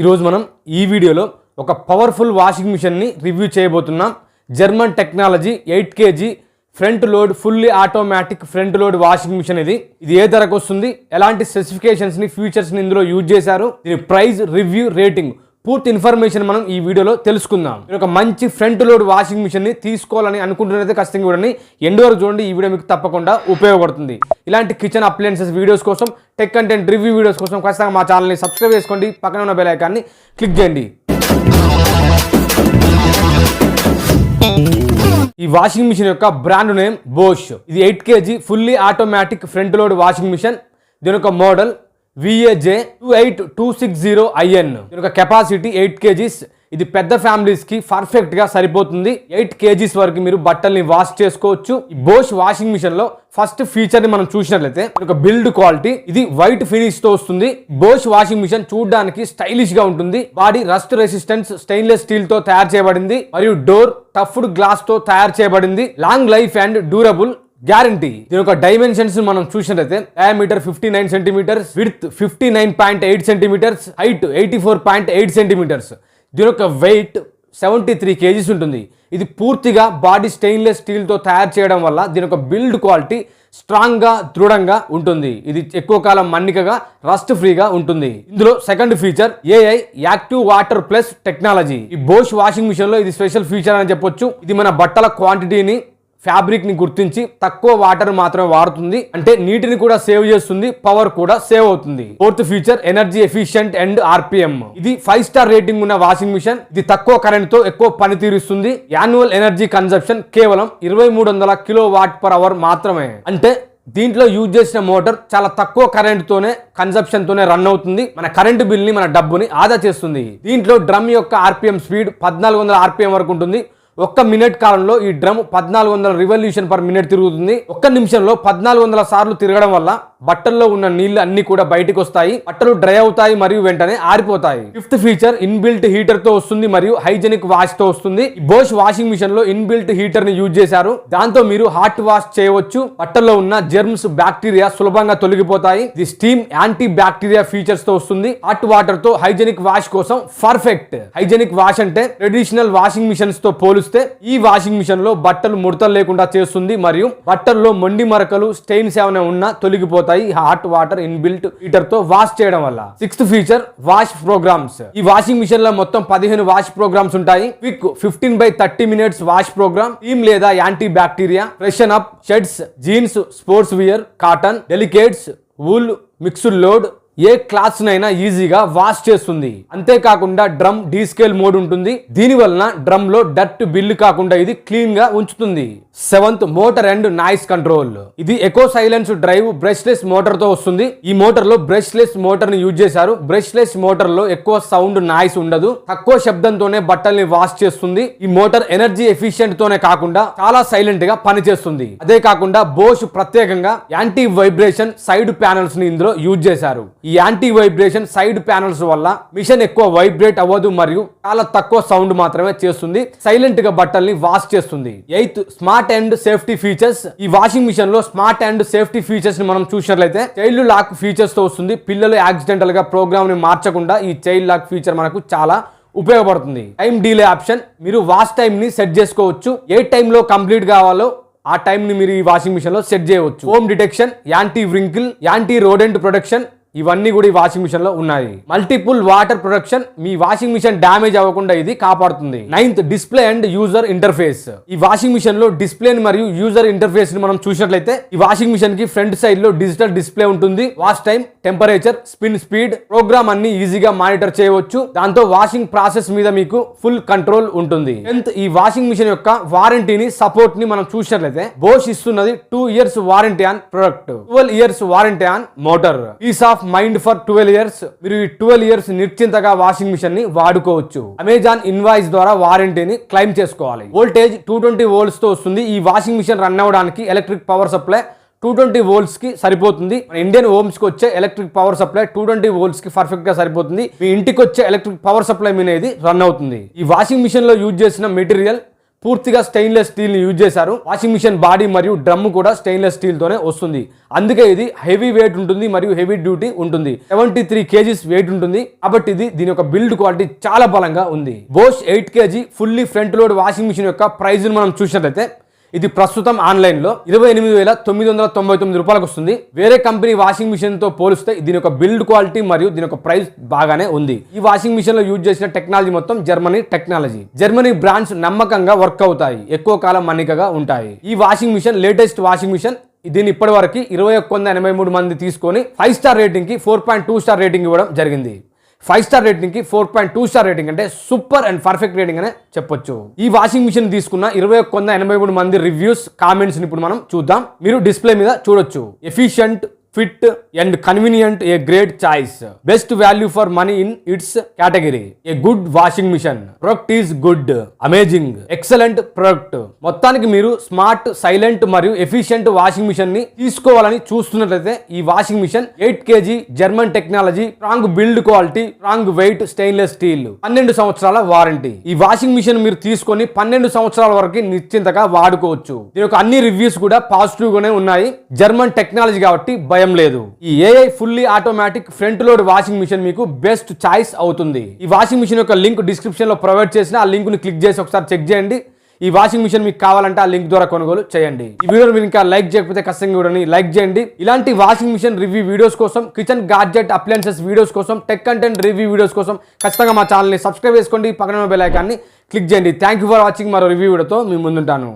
ఈరోజు మనం ఈ వీడియోలో ఒక పవర్ఫుల్ వాషింగ్ మిషన్ని రివ్యూ చేయబోతున్నాం. German technology eight KG front load fully automatic front load washing machine ఇది. ఇది ఏ ధరకు వస్తుంది? ఎలాంటి స్పెసిఫికేషన్స్ని ఫీచర్స్ని ఇందులో యూజ్ చేశారు? దీని ప్రైస్ రివ్యూ రేటింగ్ పూర్తి ఇన్ఫర్మేషన్ మనం ఈ వీడియోలో తెలుసుకుందాం. మీరు ఒక మంచి ఫ్రంట్ లోడ్ వాషింగ్ మిషన్ని తీసుకోవాలని అనుకుంటున్నైతే ఖచ్చితంగా చూడండి. ఎండ్ వరకు చూడండి ఈ వీడియో మీకు తప్పకుండా ఉపయోగపడుతుంది. ఇలాంటి కిచెన్ అప్లయన్సెస్ వీడియోస్ కోసం టెక్ కంటెంట్ రివ్యూ వీడియోస్ కోసం ఖచ్చితంగా మా ఛానల్ని సబ్స్క్రైబ్ చేసుకోండి. పక్కన ఉన్న బెల్ ఐకాన్ని క్లిక్ చేయండి. ఈ వాషింగ్ మిషన్ యొక్క బ్రాండ్ నేమ్ బోష్ ఇది eight KG fully automatic front load washing machine దీని యొక్క model VAJ two eight two six zero IN దీని యొక్క కెపాసిటీ ఎయిట్ కేజీస్ ఇది పెద్ద ఫ్యామిలీస్కి పర్ఫెక్ట్గా సరిపోతుంది. ఎయిట్ కేజీస్ వరకు మీరు బట్టల్ని వాష్ చేసుకోవచ్చు. ఈ బోష్ వాషింగ్ మిషన్లో ఫస్ట్ ఫీచర్ని మనం చూసినట్లయితే ఒక బిల్డ్ క్వాలిటీ ఇది వైట్ ఫినిష్తో వస్తుంది. బోష్ వాషింగ్ మిషన్ చూడడానికి స్టైలిష్గా ఉంటుంది. బాడీ రస్ట్ రెసిస్టెన్స్ స్టెయిన్లెస్ స్టీల్తో తయారు చేయబడింది. మరియు డోర్ టఫ్డ్ గ్లాస్తో తయారు చేయబడింది. Long life and durable guarantee. దీని యొక్క డైమెన్షన్స్ మనం చూసినట్లయితే diameter fifty nine centimetres width fifty nine point eight centimetres height eighty four point eight centimetres దీని యొక్క వెయిట్ సెవెంటీ త్రీ కేజీస్ ఉంటుంది. ఇది పూర్తిగా బాడీ స్టెయిన్లెస్ స్టీల్తో తయారు చేయడం వల్ల దీని యొక్క బిల్డ్ క్వాలిటీ స్ట్రాంగ్గా దృఢంగా ఉంటుంది. ఇది ఎక్కువ కాలం మన్నికగా రస్ట్ ఫ్రీగా ఉంటుంది. ఇందులో second feature AI active water plus technology. ఈ బోష్ వాషింగ్ మిషన్లో ఇది స్పెషల్ ఫీచర్ అని చెప్పొచ్చు. ఇది మన బట్టల క్వాంటిటీని ఫ్యాబ్రిక్ని గుర్తించి తక్కువ వాటర్ మాత్రమే వాడుతుంది. అంటే నీటిని కూడా సేవ్ చేస్తుంది పవర్ కూడా సేవ్ అవుతుంది. Fourth feature energy efficient and RPM. ఇది ఫైవ్ స్టార్ రేటింగ్ ఉన్న వాషింగ్ మిషన్. ఇది తక్కువ కరెంట్తో ఎక్కువ పనితీరుస్తుంది. యాన్యువల్ ఎనర్జీ కన్సంప్షన్ కేవలం ఇరవై మూడు వందల కిలో వాట్ పర్ అవర్ మాత్రమే. అంటే దీంట్లో యూజ్ చేసిన మోటార్ చాలా తక్కువ కరెంటుతోనే తోనే తోనే రన్ అవుతుంది. మన కరెంటు బిల్ని మన డబ్బుని ఆదా చేస్తుంది. దీంట్లో డ్రమ్ యొక్క ఆర్పిఎం స్పీడ్ పద్నాలుగు వందల ఆర్పిఎం వరకు ఉంటుంది. ఒక్క మినిట్ కాలంలో ఈ డ్రమ్ పద్నాలుగు వందల రివల్యూషన్ పర్ మినిట్ తిరుగుతుంది. ఒక్క నిమిషంలో పద్నాలుగు వందల సార్లు తిరగడం వల్ల బట్టల్లో ఉన్న నీళ్ళు అన్ని కూడా బయటకు వస్తాయి. బట్టలు డ్రై అవుతాయి మరియు వెంటనే ఆరిపోతాయి. ఫిఫ్త్ ఫీచర్ ఇన్బిల్ట్ హీటర్తో వస్తుంది మరియు హైజెనిక్ వాష్తో వస్తుంది. బోష్ వాషింగ్ మిషన్లో ఇన్బిల్ట్ హీటర్ని యూజ్ చేశారు. దాంతో మీరు హాట్ వాష్ చేయవచ్చు. బట్టల్లో ఉన్న జెర్మ్స్ బ్యాక్టీరియా సులభంగా తొలగిపోతాయి. ఇది స్టీమ్ యాంటీ బ్యాక్టీరియా ఫీచర్స్తో వస్తుంది. హాట్ వాటర్తో హైజెనిక్ వాష్ కోసం పర్ఫెక్ట్ హైజెనిక్ వాష్ అంటే ట్రెడిషనల్ వాషింగ్ మిషన్స్తో పోలిస్తే ఈ వాషింగ్ మిషన్లో బట్టలు ముడతలు లేకుండా చేస్తుంది మరియు బట్టల్లో మొండి మరకలు స్టెయిన్స్ ఏమైనా ఉన్నా తొలగిపోతాయి. హాట్ వాటర్ ఇన్బిల్ట్ హీటర్తో వాష్ చేయడం వల్ల. Sixth feature wash programmes. ఈ వాషింగ్ మిషన్లో మొత్తం పదిహేను వాష్ ప్రోగ్రామ్స్ ఉంటాయి. Quick fifteen by thirty minutes wash programme. Steam లేదా anti bacteria freshen up shirts jeans sports wear cotton delicates wool mixed load ఏ క్లాస్నైనా ఈజీగా వాష్ చేస్తుంది. అంతేకాకుండా డ్రమ్ డీస్కేల్ మోడ్ ఉంటుంది. దీని వలన డ్రమ్లో డట్ బిల్లు కాకుండా ఇది క్లీన్గా ఉంచుతుంది. Seventh motor and noise control. ఇది ఎకో సైలెన్స్ డ్రైవ్ బ్రష్లెస్ మోటార్తో వస్తుంది. ఈ మోటార్లో బ్రష్లెస్ మోటార్ని యూజ్ చేశారు. బ్రష్లెస్ మోటార్లో ఎక్కువ సౌండ్ నాయిస్ ఉండదు. తక్కువ శబ్దంతోనే బట్టల్ని వాష్ చేస్తుంది. ఈ మోటార్ ఎనర్జీ ఎఫిషియెంట్ తోనే కాకుండా చాలా సైలెంట్గా పనిచేస్తుంది. అదే కాకుండా బోష్ ప్రత్యేకంగా యాంటీ వైబ్రేషన్ సైడ్ ప్యానల్స్ని ఇందులో యూజ్ చేశారు. ఈ యాంటీ వైబ్రేషన్ సైడ్ ప్యానల్స్ వల్ల మిషన్ ఎక్కువ వైబ్రేట్ అవ్వదు మరియు చాలా తక్కువ సౌండ్ మాత్రమే చేస్తుంది. సైలెంట్గా బట్టల్ని వాష్ చేస్తుంది. Eighth smart and safety features. ఈ వాషింగ్ మిషన్లో స్మార్ట్ అండ్ సేఫ్టీ ఫీచర్స్ని మనం చూసినట్లయితే చైల్డ్ లాక్ ఫీచర్స్తో వస్తుంది. పిల్లలు యాక్సిడెంటల్గా ప్రోగ్రామ్ని మార్చకుండా ఈ చైల్డ్ లాక్ ఫీచర్ మనకు చాలా ఉపయోగపడుతుంది. Time delay option. మీరు వాష్ టైంని సెట్ చేసుకోవచ్చు. ఏ టైంలో కంప్లీట్ కావాలో ఆ టైం ని మీరు ఈ వాషింగ్ మిషన్లో సెట్ చేయవచ్చు. Foam detection anti wrinkle anti rodent protection ఇవన్నీ కూడా ఈ వాషింగ్ మిషన్లో ఉన్నాయి. మల్టిపుల్ వాటర్ ప్రొడక్షన్ మీ వాషింగ్ మిషన్ డ్యామేజ్ అవ్వకుండా ఇది కాపాడుతుంది. Ninth display and user interface ఈ వాషింగ్ మిషన్లో డిస్ప్లే మరియు యూజర్ ఇంటర్ఫేస్ని మనం చూసినట్లయితే ఈ వాషింగ్ మిషన్కి ఫ్రంట్ సైడ్లో డిజిటల్ డిస్ప్లే ఉంటుంది. Wash time temperature spin speed programme అన్ని ఈజీగా మానిటర్ చేయవచ్చు. దాంతో వాషింగ్ ప్రాసెస్ మీద మీకు ఫుల్ కంట్రోల్ ఉంటుంది. టెన్త్ ఈ వాషింగ్ మిషన్ యొక్క వారంటీని సపోర్ట్ని మనం చూసినట్లయితే బోష్ ఇస్తున్నది two years warranty on product twelve years warranty on motor peace of mind for twelve years. మీరు ఈ ట్వెల్వ్ ఇయర్స్ నిశ్చింతగా వాషింగ్ మిషన్ని వాడుకోవచ్చు. అమెజాన్ ఇన్వాయిస్ ద్వారా వారంటీని క్లెయిమ్ చేసుకోవాలి. వోల్టేజ్ టూ ట్వంటీ వోల్ట్స్తో వస్తుంది. ఈ వాషింగ్ మిషన్ రన్ అవ్వడానికి electric power supply two twenty వోల్స్కి సరిపోతుంది ఇండియన్ హోమ్స్కి వచ్చే electric power supply two twenty వోల్స్కి పర్ఫెక్ట్గా సరిపోతుంది. మీ ఇంటికి వచ్చే ఎలక్ట్రిక్ పవర్ సప్లై మీద రన్ అవుతుంది. ఈ వాషింగ్ మిషన్లో యూజ్ చేసిన మెటీరియల్ పూర్తిగా స్టెయిన్లెస్ స్టీల్ని యూజ్ చేశారు. వాషింగ్ మిషన్ బాడీ మరియు డ్రమ్ కూడా స్టెయిన్లెస్ స్టీల్తోనే వస్తుంది. అందుకే ఇది హెవీ వెయిట్ ఉంటుంది మరియు హెవీ డ్యూటీ ఉంటుంది. సెవెంటీ త్రీ కేజీస్ వెయిట్ ఉంటుంది. కాబట్టి ఇది దీని యొక్క బిల్డ్ క్వాలిటీ చాలా బలంగా ఉంది. Bosch eight KG fully front load washing machine యొక్క ప్రైజ్ను మనం చూసినట్లయితే ఇది ప్రస్తుతం ఆన్లైన్లో. ఇరవై ఎనిమిది వేల తొమ్మిది వందల తొంభై తొమ్మిది రూపాయలకు వస్తుంది. వేరే కంపెనీ వాషింగ్ మిషన్తో పోలిస్తే దీని యొక్క బిల్డ్ క్వాలిటీ మరియు దీని యొక్క ప్రైస్ బాగానే ఉంది. ఈ వాషింగ్ మిషన్లో యూజ్ చేసిన టెక్నాలజీ మొత్తం జర్మనీ టెక్నాలజీ. జర్మనీ బ్రాండ్స్ నమ్మకంగా వర్క్ అవుతాయి. ఎక్కువ కాలం మన్నికగా ఉంటాయి. ఈ washing machine latest washing machine దీన్ని ఇప్పటి వరకు ఇరవై ఒక్క వంద ఎనభై మూడు మంది తీసుకొని five star రేటింగ్కి four point two star rating ఇవ్వడం జరిగింది. Five star రేటింగ్కి four point two star rating అంటే సూపర్ అండ్ పర్ఫెక్ట్ రేటింగ్ అనే చెప్పొచ్చు. ఈ వాషింగ్ మిషన్ తీసుకున్న ఇరవై ఒక్క వంద ఎనభై మూడు మంది రివ్యూస్ కామెంట్స్ ఇప్పుడు మనం చూద్దాం. మీరు డిస్ప్లే మీద చూడొచ్చు. Efficient fit and convenient a great choice. Best value for money in its category. A good washing machine. Product is good. Amazing. Excellent product. మొత్తానికి మీరు స్మార్ట్ సైలెంట్ మరియు ఎఫిషియంట్ వాషింగ్ మిషన్ని తీసుకోవాలని చూస్తున్నట్లయితే ఈ washing machine eight KG German technology strong build quality strong weight stainless steel పన్నెండు సంవత్సరాల warranty. ఈ వాషింగ్ మిషన్ మీరు తీసుకొని పన్నెండు సంవత్సరాల వరకు నిశ్చింతగా వాడుకోవచ్చు. దీని యొక్క అన్ని రివ్యూస్ కూడా పాజిటివ్ గానే ఉన్నాయి. జర్మన్ టెక్నాలజీ కాబట్టి భయం లేదు. ఈ AI fully automatic front load washing machine మీకు బెస్ట్ చాయిస్ అవుతుంది. ఈ వాషింగ్ మిషన్ యొక్క లింక్ డిస్క్రిప్షన్లో ప్రొవైడ్ చేసిన ఆ లింక్ని క్లిక్ చేసి ఒకసారి చెక్ చేయండి. ఈ వాషింగ్ మిషన్ మీకు కావాలంటే ఆ లింక్ ద్వారా కొనుగోలు చేయండి. ఈ వీడియో మీరు ఇంకా లైక్ చేయకపోతే ఖచ్చితంగా చూడండి లైక్ చేయండి. ఇలాంటి వాషింగ్ మిషన్ రివ్యూ వీడియోస్ కోసం కిచెన్ గాడ్జెట్ అప్లయన్సెస్ వీడియోస్ కోసం టెక్ కంటెంట్ రివ్యూ వీడియోస్ కోసం ఖచ్చితంగా మా ఛానల్ని సబ్స్క్రైబ్ చేసుకోండి. పక్కన బెల్ ఐకాన్ని క్లిక్ చేయండి. థ్యాంక్ యూ ఫర్ వాచింగ్ మరో రివ్యూ వీడియోతో మీ ముందుంటాను.